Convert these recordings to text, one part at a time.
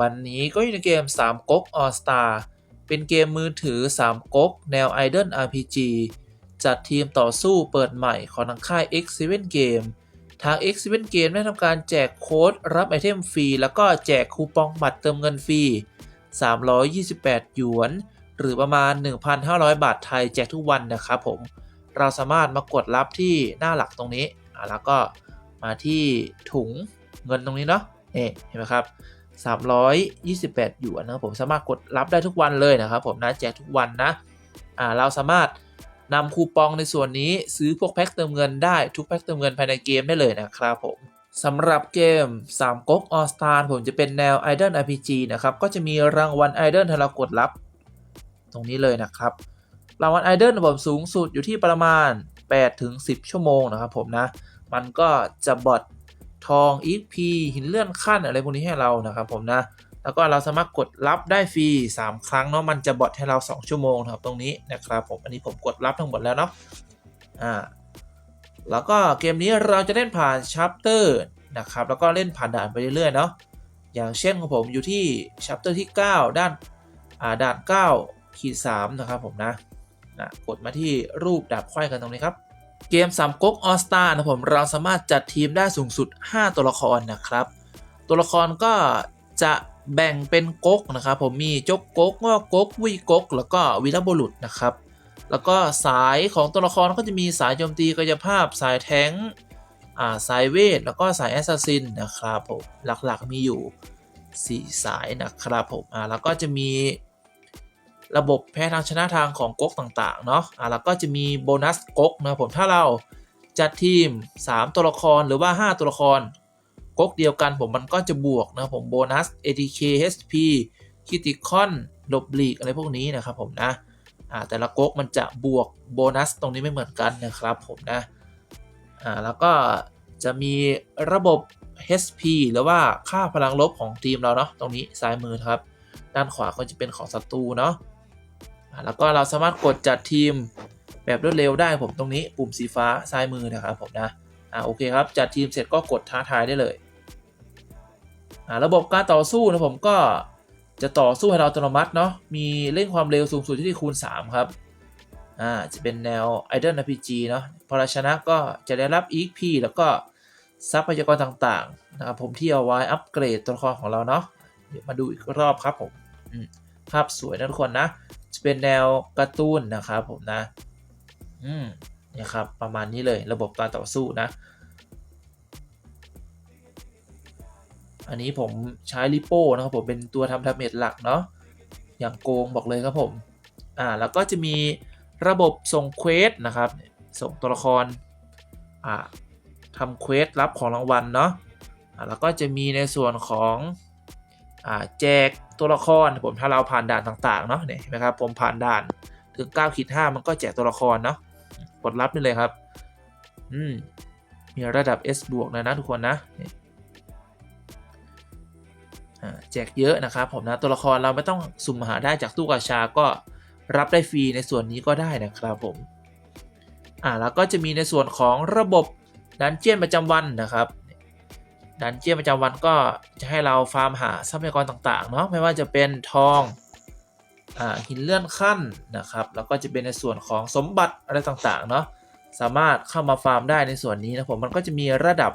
วันนี้ก็อยู่ในเกม3ก๊ก All Star เป็นเกมมือถือ 3ก๊กแนว Idol RPG จัดทีมต่อสู้เปิดใหม่ของทางค่าย X7 Game ทาง X7 Game ได้ทำการแจกโค้ดรับไอเทมฟรี แล้วก็แจกคูปองบัตรเติมเงินฟรี 328 หยวน หรือประมาณ 1,500 บาทไทยแจกทุกวันนะครับผม เราสามารถมากดรับที่หน้าหลักตรงนี้ แล้วก็มาที่ถุงเงินตรงนี้เนาะนี่เห็นไหมครับ 328หยวนนะครับผมสามารถกดรับได้ทุกวันเลยนะครับผมนะแจกทุกวันนะอ่าเราสามารถนำคูปองในส่วนนี้ซื้อพวกแพ็คเติมเงินได้ทุกแพ็คเติมเงินภายในเกมได้เลยนะครับผมสำหรับเกม3ก๊ก All Star ผมจะเป็นแนว Idol RPG นะครับ ก็จะมีรางวัล Idol ให้เรากดรับ ตรงนี้เลยนะครับ รางวัล Idol ผมสูงสุดอยู่ที่ประมาณ8ถึง10 ชั่วโมงนะครับผมนะ มันก็จะบอท ทอง EP หินเลื่อนขั้นอะไรพวกนี้ให้เรานะครับผมนะ แล้วก็เราสามารถกดรับได้ฟรี 3 ครั้งเนาะ มันจะบอทให้เรา 2 ชั่วโมงครับตรงนี้นะครับผม อันนี้ผมกดรับทั้งหมดแล้วเนาะ อ่า แล้วก็เกมนี้เราจะเล่นผ่านชัปเตอร์นะครับ แล้วก็เล่นผ่านด่านไปเรื่อยๆเนาะ อย่างเช่นของผมอยู่ที่ชัปเตอร์ที่ 9 ด้าน อ่า ด่าน9ขีด3นะครับผมนะนะ กดมาที่รูปดาบไขว้กันตรงนี้ครับ เกม3ก๊กออสตานะผมเราสามารถจัดทีมได้สูงสุด 5 ตัวละครนะครับ ตัวละครก็จะแบ่งเป็นก๊กนะครับผมมีจกก๊กงอกก๊กวิก๊กแล้วก็วีรบุรุษนะครับ แล้วก็สายของตัวละครก็จะมีสายโจมตีกายภาพสายแท้งอ่าสายเวท แล้วก็สายแอสซัสซินนะครับผมหลักๆมีอยู่ 4 สายนะครับผมอ่าแล้วก็จะมี ระบบแพ้ทางชนะทางของก๊กต่างๆเนาะอะแล้วก็จะมีโบนัสก๊กนะครับผมถ้าเราจัดทีม 3 ตัวละครหรือว่า 5 ตัวละครก๊กเดียวกันผมมันก็จะบวกนะผมโบนัส ATK HP คิติคอนหลบหลีกอะไรพวกนี้นะครับผมนะอ่าแต่ละก๊กมันจะบวกโบนัสตรงนี้ไม่เหมือนกันนะครับผมนะอ่าแล้วก็จะมีระบบ HP หรือว่าค่าพลังลบของทีมเราเนาะตรงนี้ซ้ายมือครับ ด้านขวาก็จะเป็นของศัตรูเนาะ แล้วก็เราสามารถกดจัดทีมแบบรวดเร็วได้ผมตรงนี้ปุ่มสีฟ้าซ้ายมือนะครับผมนะอ่าโอเคครับจัดทีมเสร็จก็กดท้าทายได้เลยอ่าระบบการต่อสู้นะผมก็จะต่อสู้ให้เราอัตโนมัติเนาะมีเร่งความเร็วสูงสุดที่คูณ 3 ครับอ่าจะเป็นแนว Idol RPG เนาะพอเราชนะก็จะได้รับ EP แล้วก็ทรัพยากรต่างๆนะครับผมที่เอาไว้อัปเกรดตัวละครของเราเนาะเดี๋ยวมาดูอีกรอบครับผมอืมภาพสวยนะทุกคนนะ จะเป็นแนวการ์ตูนนะครับผมนะ อืมนี่ครับประมาณนี้เลยระบบการต่อสู้นะ อันนี้ผมใช้ลิโป้นะครับผมเป็นตัวทำดาเมจหลักเนาะอย่างโกงบอกเลยครับผมอ่าแล้วก็จะมีระบบส่งเควสนะครับ ส่งตัวละครอ่าทำเควสรับของรางวัลเนาะอ่าแล้วก็จะมีในส่วนของ แจกตัวละครผมถ้าเราผ่านด่านต่างๆเนาะเนี่ยเห็นไหมครับผมผ่านด่านถึง9ขีด5มันก็แจกตัวละครเนาะกดรับนี่เลยครับ อืม มีระดับ S บวกนะนะทุกคนนะแจกเยอะนะครับผมนะตัวละครเราไม่ต้องสุ่มหาได้จากตู้กาชาก็รับได้ฟรีในส่วนนี้ก็ได้นะครับผม อ่าแล้วก็จะมีในส่วนของระบบดันเจียนประจำวันนะครับ ดันเจี้ยนประจำวันก็จะให้เราฟาร์มหาทรัพยากรต่างๆเนาะไม่ว่าจะเป็นทองอหินเลื่อนขั้นนะครับแล้วก็จะเป็นในส่วนของสมบัติอะไรต่างๆเนาะสามารถเข้ามาฟาร์มได้ในส่วนนี้นะผมมันก็จะมีระดับ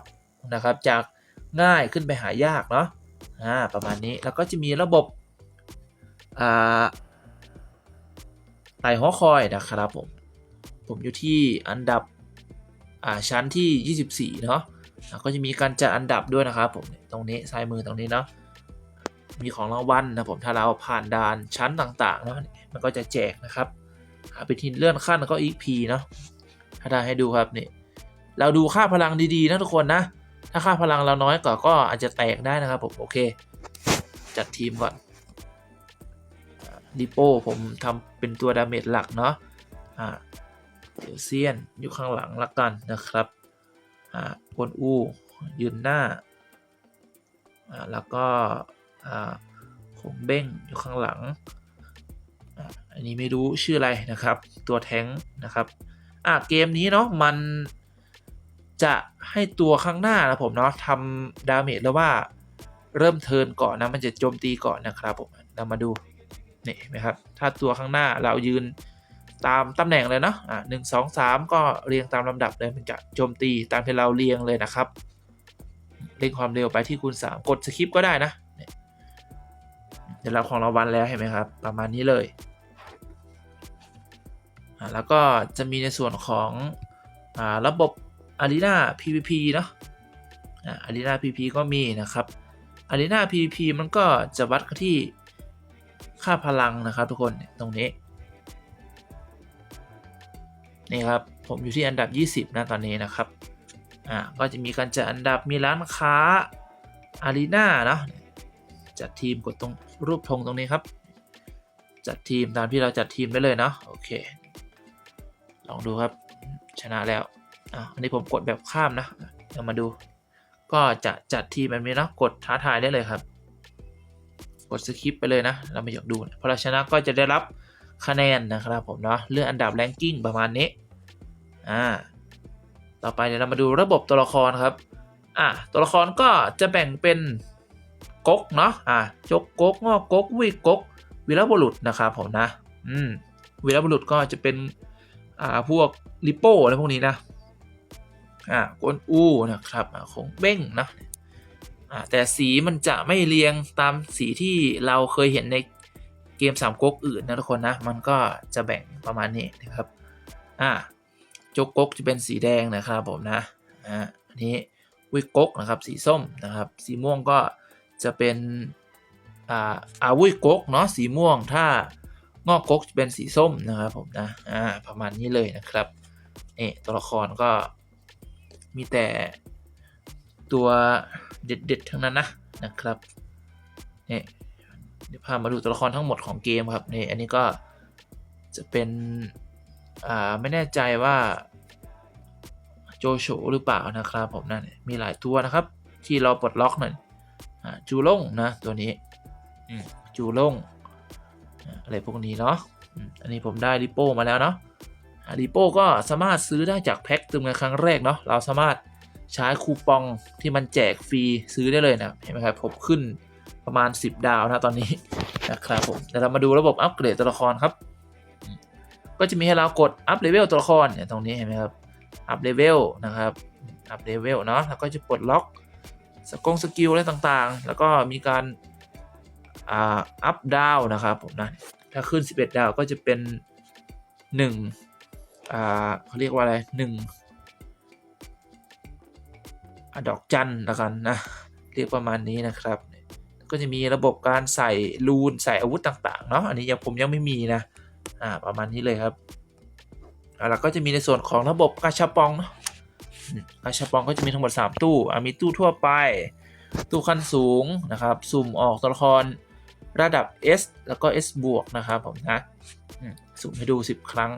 นะครับจากง่ายขึ้นไปหายากเนาะอ่าประมาณนี้แล้วก็จะมีระบบอ่าไต่หอคอยนะครับผมผมอยู่ที่อันดับอ่าชั้นที่ 24 เนาะอะ ก็จะมีการจัดอันดับด้วยนะครับผมตรงนี้ซ้ายมือตรงนี้เนาะมีของรางวัลนะผมถ้าเราผ่านด่านชั้นต่างๆนะมันก็จะแจกนะครับหาไปทีเลื่อนขั้นก็ EP เนาะถ้าได้ให้ดูครับนี่เราดูค่าพลังดีๆนะทุกคนนะ ถ้าค่าพลังเราน้อยกว่าก็อาจจะแตกได้นะครับผมโอเค จัดทีมก่อนดิโป้ผมทำเป็นตัวดาเมจหลักเนาะอ่าเดี๋ยวเซียนอยู่ข้างหลังละกันนะครับ กวนอู ยืนหน้า แล้วก็อ่าคงเบ้งอยู่ข้างหลัง อันนี้ไม่รู้ชื่ออะไรนะครับ ตัวแท้งนะครับอ่าเกมนี้เนาะมันจะให้ตัวข้างหน้านะผมเนาะทำดาเมจแล้วว่าเริ่มเทิร์นก่อนนะมันจะโจมตีก่อนนะครับผมเรามาดูนี่นไหมครับถ้าตัวข้างหน้าเรายืน ตามตำแหน่งเลยเนาะอะหนึ่งสองสามก็เรียงตามลำดับเลยมันจะโจมตีตามที่เราเรียงเลยนะครับเร่งความเร็วไปที่คูณ 3 กดสคิปก็ได้นะเดี๋ยวเราของรางวัลแล้วเห็นไหมครับ ประมาณนี้เลยอะแล้วก็จะมีในส่วนของอ่าระบบ Arena PVP เนาะอ่า Arena PVP ก็มีนะครับ Arena PVP มันก็จะวัดที่ค่าพลังนะครับทุกคนตรงนี้ นี่ครับผมอยู่ที่อันดับ 20 นะตอนนี้นะครับอ่าก็จะมีการจัดอันดับมีร้านค้า Arena เนาะจัดทีมกดตรงรูปธงตรงนี้ครับ จัดทีมตามที่เราจัดทีมได้เลยเนาะโอเค ลองดูครับชนะแล้วอะอันนี้ผมกดแบบข้ามนะเดี๋ยวมาดู ก็จะจัดทีมแบบนี้เนาะกดท้าทายได้เลยครับ กดสคิปไปเลยนะ เราไม่อยากดูนะพอเราชนะก็จะได้รับ คะแนนนะครับผมเนาะเลื่อนอันดับแรงกิ้งประมาณนี้อ่าต่อไปเดี๋ยวเรามาดูระบบตัวละครครับอะตัวละครก็จะแบ่งเป็นก๊กเนาะอะจกก๊กงอกก๊กวิก๊กวีรบุรุษนะครับผมนะอืมวีรบุรุษก็จะเป็นอ่าพวกลิโป้อะไรพวกนี้นะอ่ากวนอูนะครับอ่าคงเบ้งนะอ่าแต่สีมันจะไม่เรียงตามสีที่เราเคยเห็นใน เกมสามก๊กอื่นนะทุกคนนะ มันก็จะแบ่งประมาณนี้นะครับ อ่าจกก๊กจะเป็นสีแดงนะครับผมนะ อ่าอันนี้วิก๊กนะครับ สีส้มนะครับ สีม่วงก็จะเป็น อ่าอาวุยก๊กเนาะ สีม่วงถ้างอกก๊กจะเป็นสีส้มนะครับผมนะ อ่า ประมาณนี้เลยนะครับเออตัวละครก็มีแต่ตัวเด็ดๆทั้งนั้นนะนะครับเนี่ เดี๋ยวพามาดูตัวละครทั้งหมดของเกมครับนี่อันนี้ก็จะเป็นอ่าไม่แน่ใจว่าโจโฉหรือเปล่านะครับผมนั่นมีหลายตัวนะครับ ที่เราปลดล็อกหน่อยจูล่งนะตัวนี้จูล่งอะไรพวกนี้เนาะอันนี้ผมได้ริโป้มาแล้วเนาะรีโป้ก็สามารถซื้อได้จากแพ็คเติมเงินครั้งแรกเนาะเราสามารถใช้คูปองที่มันแจกฟรีซื้อได้เลยนะเห็นไหมครับผมขึ้น ประมาณ 10 ดาวนะตอนนี้นะครับผมเดี๋ยวเรามาดูระบบอัปเกรดตัวละครครับ ก็จะมีให้เรากดอัพเลเวลตัวละครเนี่ยตรงนี้เห็นไหมครับอัพเลเวลนะครับอัพเลเวลเนาะแล้วก็จะปลดล็อกสกงสกิลอะไรต่างๆ แล้วก็มีการอ่าอัพดาวนะครับผมนะถ้าขึ้น 11 ดาวก็จะเป็น1อ่าเขาเรียกว่าอะไรหนึ่งอะดอกจันละกันนะ เรียกประมาณนี้นะครับ ก็จะมีระบบการใส่รูนใส่อาวุธต่างๆเนาะอันนี้ยังผมยังไม่มีนะอ่าประมาณนี้เลยครับแล้วก็จะมีในส่วนของระบบกาชาปองเนาะกาชาปองก็จะมีทั้งหมด 3 ตู้อ่ามีตู้ทั่วไป ตู้ขั้นสูงนะครับ สุ่มออกตัวละครระดับ S แล้วก็ S บวกนะครับผมนะสุ่มให้ดู 10 ครั้ง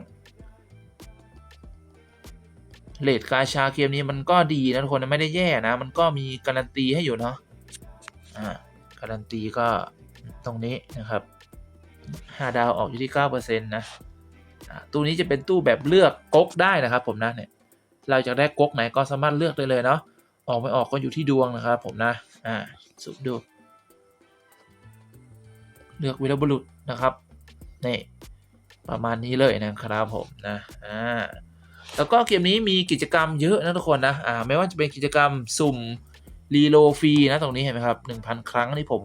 เลดกาชาเกมนี้มันก็ดีนะทุกคนไม่ได้แย่นะ มันก็มีการันตีให้อยู่เนาะอ่า การันตีก็ตรงนี้นะครับ 5 ดาวออกอยู่ที่9%นะอ่าตู้นี้จะเป็นตู้แบบเลือกก๊กได้นะครับผมนะเนี่ยเราจะได้ก๊กไหนก็สามารถเลือกได้เลยเนาะออกไม่ออกก็อยู่ที่ดวงนะครับผมนะอ่าสุดดูเลือกวีรบุรุษนะครับนี่ประมาณนี้เลยนะครับผมนะอ่าแล้วก็เกมนี้มีกิจกรรมเยอะนะทุกคนนะอ่าไม่ว่าจะเป็นกิจกรรมสุ่ม รีโลฟรีนะตรงนี้เห็นไหมครับ 1,000 ครั้งที่ผม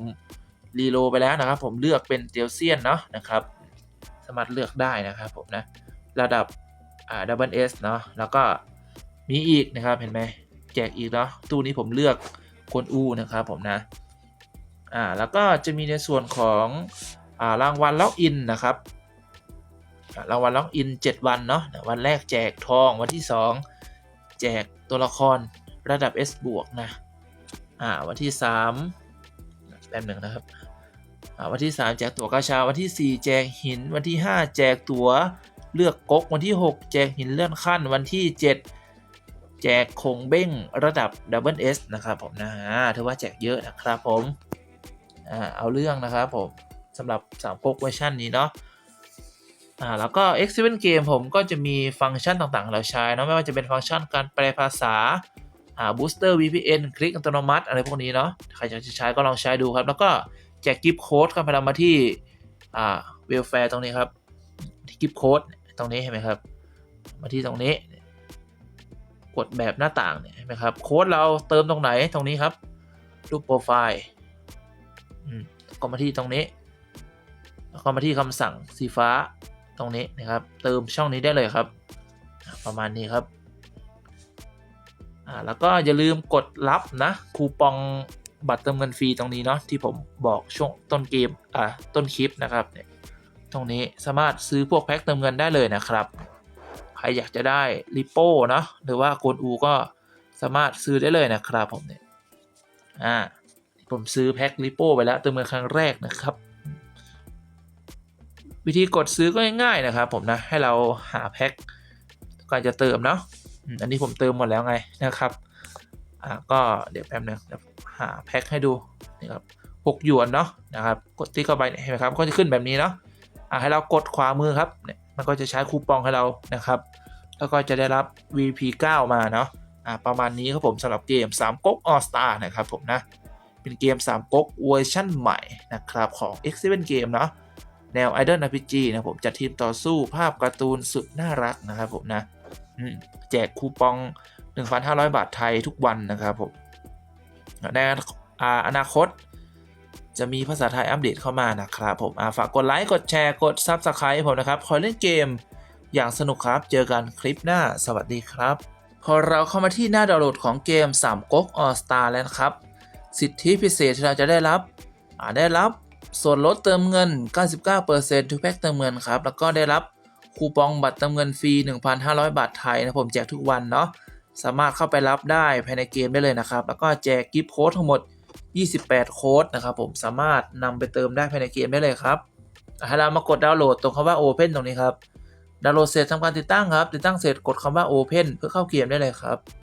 รีโลไปแล้วนะครับ ผมเลือกเป็นเตียวเซียนเนาะนะครับ สามารถเลือกได้นะครับผมนะ ระดับอ่าดับเบิลเอสเนาะแล้วก็มีอีกนะครับเห็นไหมแจกอีกเนาะตู้นี้ผมเลือกกวนอูนะครับผมนะอ่าแล้วก็จะมีในส่วนของอ่ารางวัลล็อกอินนะครับอ่ารางวัลล็อกอิน 7 วันเนาะวันแรกแจกทองวันที่ 2 แจกตัวละครระดับ S บวกนะ อ่าวันที่3แป๊บหนึ่งนะครับอ่าวันที่ 3 แจกตั๋วกาชาวันที่ 4 แจกหิน วันที่ 5 แจกตั๋วเลือกก๊กวันที่ 6 แจกหินเลื่อนขั้น วันที่ 7 แจกคงเบ้งระดับ Double S นะครับผมนะอ่าถือว่าแจกเยอะนะครับผมอ่าเอาเรื่องนะครับผมสำหรับ3ก๊กเวอร์ชันนี้เนาะอ่าแล้วก็ X7 Game ผมก็จะมีฟังก์ชันต่างๆเราใช้นะไม่ว่าจะเป็นฟังก์ชันการแปลภาษา อ่า booster VPN คลิกอัตโนมัติ อะไรพวกนี้เนาะใครอยากจะใช้ก็ลองใช้ดูครับ แล้วก็แจกกิฟต์โค้ดครับพามาที่อ่าเวลแฟร์ตรงนี้ครับ ที่กิฟต์โค้ดตรงนี้เห็นไหมครับ มาที่ตรงนี้ กดแบบหน้าต่างเนี่ยเห็นไหมครับโค้ดเราเติมตรงไหนตรงนี้ครับรูปโปรไฟล์อืมก็มาที่ตรงนี้ แล้วก็มาที่คำสั่งสีฟ้าตรงนี้นะครับ เติมช่องนี้ได้เลยครับ ประมาณนี้ครับ อ่าแล้วก็อย่าลืมกดรับนะคูปองบัตรเติมเงินฟรีตรงนี้เนาะที่ผมบอกช่วงต้นเกมอ่าต้นคลิปนะครับเนี่ยตรงนี้สามารถซื้อพวกแพ็คเติมเงินได้เลยนะครับ ใครอยากจะได้ริโป้เนาะหรือว่าโกนอูก็สามารถซื้อได้เลยนะครับผมเนี่ยอ่าผมซื้อแพ็คริโป้ไปแล้วเติมเงินครั้งแรกนะครับ วิธีกดซื้อก็ง่ายๆนะครับผมนะให้เราหาแพ็คก่อนจะเติมเนาะ อันนี้ผมเติมหมดแล้วไงนะครับ อ่าก็เดี๋ยวแป๊บนึงเดี๋ยวหาแพ็คให้ดูนี่ครับหกหยวนเนาะนะครับกดที่เข้าไปเนี่ยเห็นไหมครับก็จะขึ้นแบบนี้เนาะอ่าให้เรากดขวามือครับเนี่ยมันก็จะใช้คูปองให้เรานะครับ แล้วก็จะได้รับ VP 9 มาเนาะอ่าประมาณนี้ครับผมสำหรับเกม3ก๊ก All Star นะครับผมนะเป็นเกม3ก๊กเวอร์ชั่นใหม่นะครับของ X7 Game เนาะแนว Idol RPG นะผมจัดทีมต่อสู้ภาพการ์ตูนสุดน่ารักนะครับผมนะ แจกคูปอง 1,500 บาทไทยทุกวันนะครับผมในอนาคต จะมีภาษาไทยอัปเดตเข้ามานะครับผมฝากกดไลค์กดแชร์กด Subscribe ผมนะครับคอยเล่นเกมอย่างสนุกครับ เจอกันคลิปหน้า สวัสดีครับ พอเราเข้ามาที่หน้าดาวน์โหลดของเกม3ก๊ก All Star แล้วครับ สิทธิพิเศษที่เราจะได้รับได้รับส่วนลดเติมเงิน 99%ทุกแพ็คเติมเงินครับ แล้วก็ได้รับ คูปองบัตรเติมเงินฟรี 1,500 บาทไทยนะผมแจกทุกวันเนาะสามารถเข้าไปรับได้ภายในเกมได้เลยนะครับ แล้วก็แจกกิฟต์โค้ดทั้งหมด 28 โค้ดนะครับผมสามารถนำไปเติมได้ภายในเกมได้เลยครับให้เรามากดดาวน์โหลดตรงคำว่า Open ตรงนี้ครับดาวน์โหลดเสร็จทำการติดตั้งครับ ติดตั้งเสร็จกดคำว่า Open เพื่อเข้าเกมได้เลยครับ